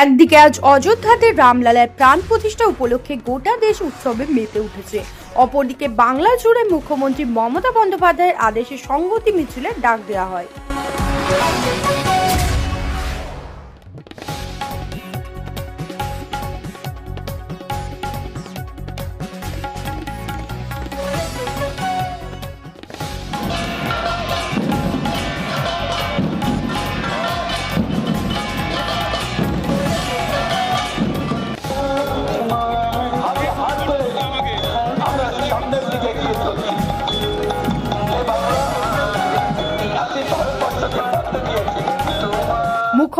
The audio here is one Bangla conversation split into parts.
একদিকে আজ অযোধ্যাতে রামলালার প্রাণ প্রতিষ্ঠা উপলক্ষে গোটা দেশ উৎসবে মেতে উঠেছে। অপরদিকে বাংলা জুড়ে মুখ্যমন্ত্রী মমতা বন্দ্যোপাধ্যায়ের আদেশে সংগতি মিছিলের ডাক দেওয়া হয়।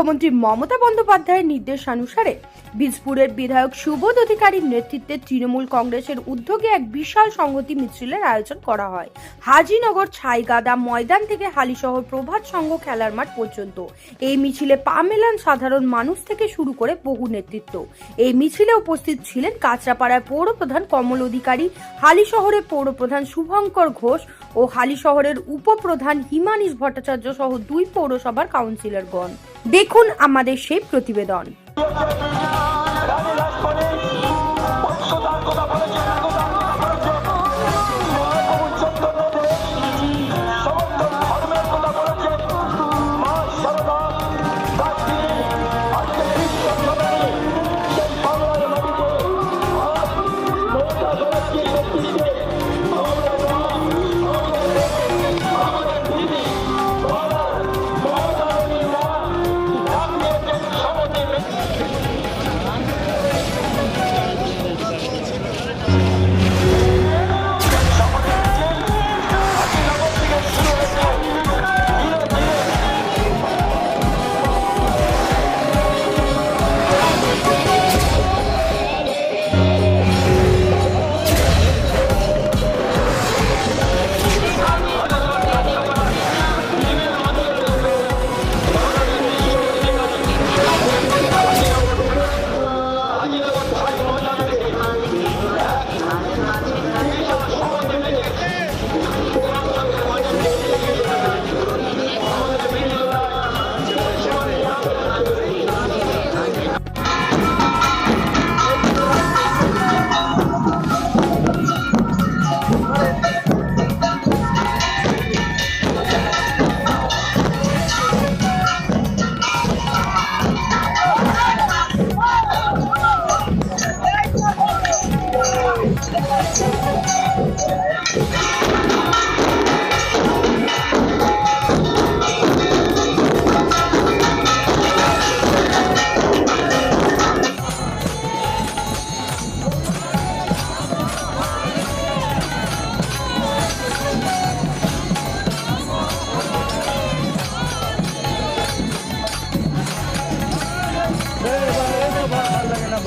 মুখ্যমন্ত্রী মমতা বন্দ্যোপাধ্যায়ের নির্দেশানুসারে বীজপুরের বিধায়ক সুবোধ অধিকারীর নেতৃত্বে তৃণমূল কংগ্রেসের উদ্যোগে এক বিশাল সংহতি মিছিলের আয়োজন করা হয়। হাজিনগর, ছাইগাদা, ময়দান থেকে হালিশহর প্রভাত সংঘ খেলার মাঠ পর্যন্ত। এই মিছিলে পা মেলান সাধারণ মানুষ থেকে শুরু করে বহু নেতৃত্ব। এই মিছিলে উপস্থিত ছিলেন কাঁচরাপাড়ার পৌরপ্রধান কমল অধিকারী হালিশহরের পৌরপ্রধান শুভঙ্কর ঘোষ ও হালিশহরের উপপ্রধান হিমানিশ ভট্টাচার্য সহ দুই পৌরসভার কাউন্সিলরগণ। দেখুন আমাদের সেই প্রতিবেদন।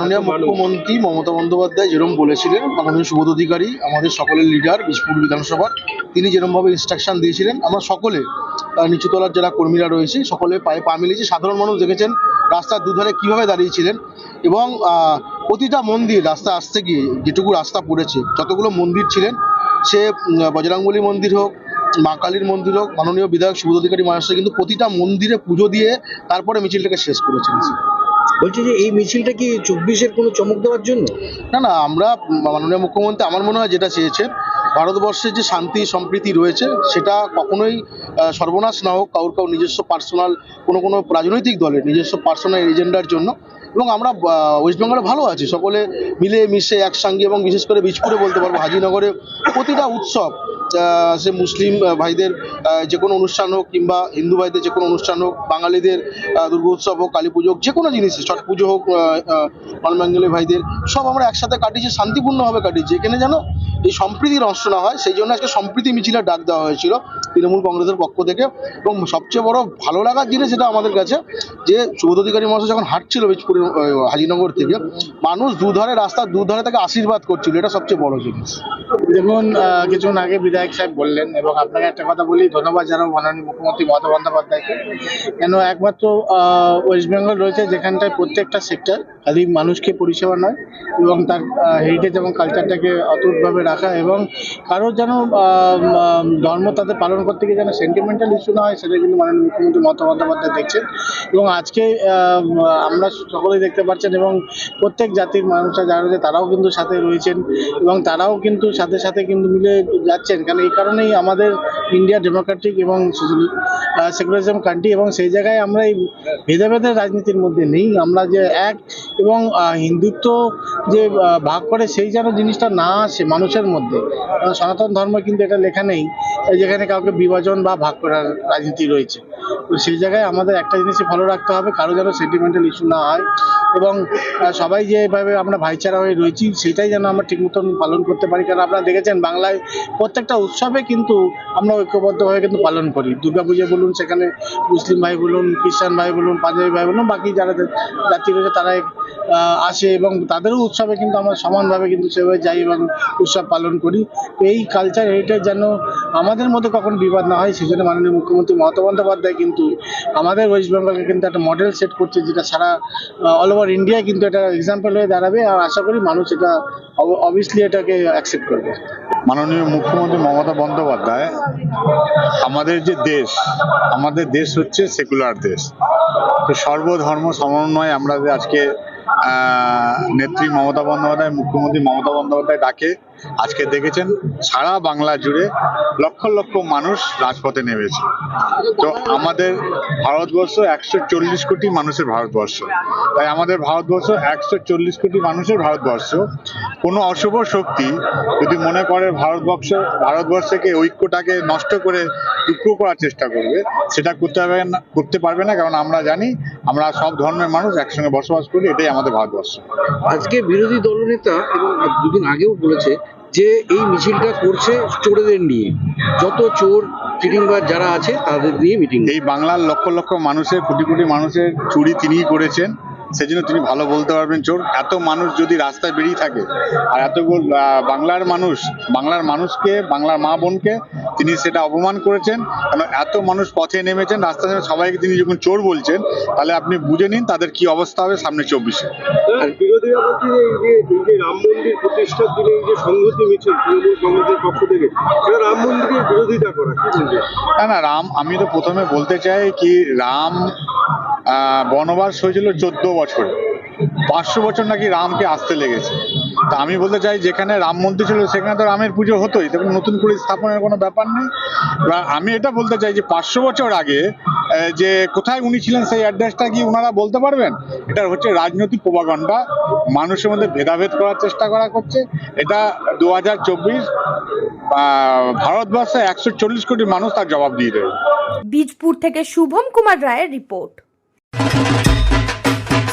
মাননীয় মুখ্যমন্ত্রী মমতা বন্দ্যোপাধ্যায় যেরকম বলেছিলেন মাননীয় সুবোধ অধিকারী আমাদের সকলের লিডার বিশপুর বিধানসভার তিনি যেরকমভাবে ইনস্ট্রাকশন দিয়েছিলেন আমরা সকলে নিচুতলার যারা কর্মীরা রয়েছে সকলে পায়ে পা মিলিয়েছি সাধারণ মানুষ দেখেছেন রাস্তার দুধারে কীভাবে দাঁড়িয়েছিলেন এবং প্রতিটা মন্দির রাস্তা আসতে গিয়ে যেটুকু রাস্তা পড়েছে যতগুলো মন্দির ছিলেন সে বজরাঙ্গলী মন্দির হোক মা কালীর মন্দির হোক মাননীয় বিধায়ক সুবোধ অধিকারী মহাশয় কিন্তু প্রতিটা মন্দিরে পুজো দিয়ে তারপরে মিছিলটাকে শেষ করেছেন বলছি যে এই মিছিলটা কি চব্বিশের কোনো চমক দেওয়ার জন্য? না না, আমরা মাননীয় মুখ্যমন্ত্রী, আমার মনে হয় যেটা চেয়েছে ভারতবর্ষের যে শান্তি, সম্প্রীতি রয়েছে, সেটা কখনোই সর্বনাশ না হোক কারোর কারোর নিজস্ব পার্সোনাল, কোনো কোনো রাজনৈতিক দলের নিজস্ব পার্সোনাল এজেন্ডার জন্য। এবং আমরা ওয়েস্ট বেঙ্গলে ভালো আছি, সকলে মিলে মিশে একসঙ্গে এবং বিশেষ করে বীজপুরে বলতে পারব, হাজিনগরে প্রতিটা উৎসব সে মুসলিম ভাইদের যে কোনো অনুষ্ঠান হোক কিংবা হিন্দু ভাইদের যে কোনো অনুষ্ঠান হোক, বাঙালিদের দুর্গোৎসব হোক, কালী পুজো হোক, যে কোনো জিনিস ছট পুজো হোক নন ভাইদের, সব আমরা একসাথে কাটিয়েছি, শান্তিপূর্ণভাবে কাটিয়েছি। এখানে যেন এই সম্প্রীতি নষ্ট না হয়, সেই জন্য আজকে সম্প্রীতি মিছিলের ডাক দেওয়া হয়েছিল। তৃণমূল কংগ্রেসের পক্ষ থেকে এবং সবচেয়ে বড় ভালো লাগার জিনিস যেটা আমাদের কাছে যে সুবোধ অধিকারী মহাশয় যখন হাঁটছিল বীজপুরের হাজিনগর থেকে, মানুষ দুধারে, রাস্তার দুধারে তাকে আশীর্বাদ করছিল। এটা সবচেয়ে বড় জিনিস। দেখুন কিছুক্ষণ আগে বিধায়ক সাহেব বললেন এবং আপনাকে একটা কথা বলি, ধন্যবাদ জানাব মাননীয় মুখ্যমন্ত্রী মমতা বন্দ্যোপাধ্যায়কে। কেন একমাত্র ওয়েস্ট বেঙ্গল রয়েছে যেখানটায় প্রত্যেকটা সেক্টর খালি মানুষকে পরিষেবা নয় এবং তার হেরিটেজ এবং কালচারটাকে অটুটভাবে রাখা এবং কারোর যেন ধর্ম তাদের পালন করতে গিয়ে যেন সেন্টিমেন্টাল ইস্যু না হয়, সেটা কিন্তু মাননীয় মুখ্যমন্ত্রী মমতা বন্দ্যোপাধ্যায় দেখছেন। এবং আজকে আমরা সকলেই দেখতে পাচ্ছেন এবং প্রত্যেক জাতির মানুষরা যারা রয়েছে তারাও কিন্তু সাথে রয়েছেন এবং তারাও কিন্তু সাথে সাথে কিন্তু মিলে যাচ্ছেন। কারণ এই কারণেই আমাদের ইন্ডিয়া ডেমোক্রেটিক এবং সেকুলারিজম কান্ট্রি এবং সেই জায়গায় আমরা এই ভেদাভেদের রাজনীতির মধ্যে নেই। আমরা যে এক এবং হিন্দুত্ব যে ভাগ করে সেই যেন জিনিসটা না আসে মানুষের মধ্যে। সনাতন ধর্ম কিন্তু এটা লেখা নেই। যেখানে কাউকে বিভাজন বা ভাগ করার রাজনীতি রয়েছে। তো সেই জায়গায় আমাদের একটা জিনিসই ফলো রাখতে হবে, কারও যেন সেন্টিমেন্টাল ইস্যু না হয় এবং সবাই যেভাবে আমরা ভাইচারা হয়ে রয়েছি, সেটাই যেন আমরা ঠিক মতন পালন করতে পারি। কারণ আপনারা দেখেছেন বাংলায় প্রত্যেকটা উৎসবে কিন্তু আমরা ঐক্যবদ্ধভাবে কিন্তু পালন করি। দুর্গাপুজো বলুন, সেখানে মুসলিম ভাই বলুন, খ্রিস্টান ভাই বলুন, পাঞ্জাবি ভাই বলুন, বাকি যারা জাতি রয়েছে তারা আসে এবং তাদেরও উৎসবে কিন্তু আমরা সমানভাবে কিন্তু সেভাবে যাই এবং উৎসব পালন করি। এই কালচার হেরিটেজ যেন আমাদের মধ্যে কখন বিবাদ না হয় সেই জন্য মাননীয় মুখ্যমন্ত্রী মমতা বন্দ্যোপাধ্যায় কিন্তু আমাদের ওয়েস্ট বেঙ্গলকে কিন্তু একটা মডেল সেট করছে, যেটা সারা অল ওভার ইন্ডিয়ায় কিন্তু এটা এক্সাম্পল হয়ে দাঁড়াবে, আর আশা করি মানুষ এটা অবভিয়াসলি এটাকে অ্যাকসেপ্ট করবে। মাননীয় মুখ্যমন্ত্রী মমতা বন্দ্যোপাধ্যায়, আমাদের যে দেশ, আমাদের দেশ হচ্ছে সেকুলার দেশ। তো সর্বধর্ম সমন্বয়ে আমরা যে আজকে নেত্রী মমতা বন্দ্যোপাধ্যায়, মুখ্যমন্ত্রী মমতা বন্দ্যোপাধ্যায় ডাকে আজকে দেখেছেন সারা বাংলা জুড়ে লক্ষ লক্ষ মানুষ রাজপথে নেমেছে। তো আমাদের ভারতবর্ষ একশো চল্লিশ কোটি মানুষের ভারতবর্ষ। তাই আমাদের ভারতবর্ষ একশো চল্লিশ কোটি মানুষের ভারতবর্ষ। কোনো অশুভ শক্তি যদি মনে করে ভারতবর্ষ, ভারতবর্ষকে ঐক্যটাকে নষ্ট করে টুকরো করার চেষ্টা করবে, সেটা করতে হবে না, করতে পারবে না, কারণ আমরা জানি আমরা সব ধর্মের মানুষ একসঙ্গে বসবাস করি, এটাই আমাদের ভারতবর্ষ। আজকে বিরোধী দলনেতা এবং দুদিন আগেও বলেছে যে এই মিছিলটা করছে চোরেদের নিয়ে। যত চোর, চিটিংবাজ যারা আছে, তাদের নিয়ে মিটিং। এই বাংলার লক্ষ লক্ষ মানুষের, কোটি কোটি মানুষের চুরি তিনিই করেছেন। সেজন্য তিনি ভালো বলতে পারবেন চোর। এত মানুষ যদি রাস্তায় বেরিয়ে থাকে আর এত গো- বাংলার মানুষ বাংলার মানুষকে বাংলার মা বোনকে তিনি সেটা অপমান করেছেন কারণ এত মানুষ পথে নেমেছেন রাস্তা নেমে সবাইকে তিনি যখন চোর বলছেন তাহলে আপনি বুঝে নিন তাদের কি অবস্থা হবে সামনে চব্বিশে। বিরোধীরা বলছে যে এই যে রাম মন্দির প্রতিষ্ঠার দিনে এই যে সংহতি মিছিল তৃণমূল কংগ্রেসের পক্ষ থেকে সেটা রাম মন্দিরের বিরোধিতা করা না না রাম আমি তো প্রথমে বলতে চাই কি রাম বনবাস হয়েছিল চোদ্দ বছর। পাঁচশো বছর নাকি রামকে আসতে লেগেছে। তা আমি বলতে চাই, যেখানে রাম মন্দির ছিল, সেখানে তো রামের পুজো হতোই। তখন নতুন করে স্থাপনের কোনো ব্যাপার নেই। আমি এটা বলতে চাই যে, পাঁচশো বছর আগে যে কোথায় উনি ছিলেন, সেই অ্যাড্রেসটা কি ওনারা বলতে পারবেন? এটা হচ্ছে রাজনৈতিক প্রবাগণ্ডা মানুষের মধ্যে ভেদাভেদ করার চেষ্টা করা করছে। এটা দু হাজার চব্বিশ ভারতবর্ষে একশো চল্লিশ কোটি মানুষ তার জবাব দিয়ে দেবে। বীজপুর থেকে শুভম কুমার রায়ের report.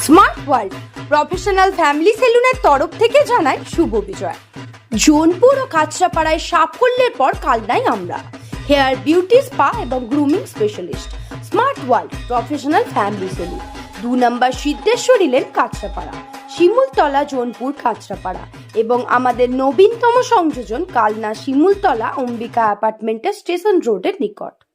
Smart world professional family সেলুনের তরফ থেকে জানায় শুভ বিজয়। জোনপুর ও কাঁচরাপাড়ায় সাফল্যের পর কালনাই আমরা। হেয়ার বিউটি স্পা এবং grooming specialist. Smart world professional family salon. দু নম্বর সিদ্ধেশ্বরী লেন কাঁচরাপাড়া। শিমুলতলা, জোনপুর, কাঁচরাপাড়া। এবং আমাদের নবীনতম সংযোজন কালনা শিমুলতলা অম্বিকা অ্যাপার্টমেন্টের স্টেশন রোডের নিকট।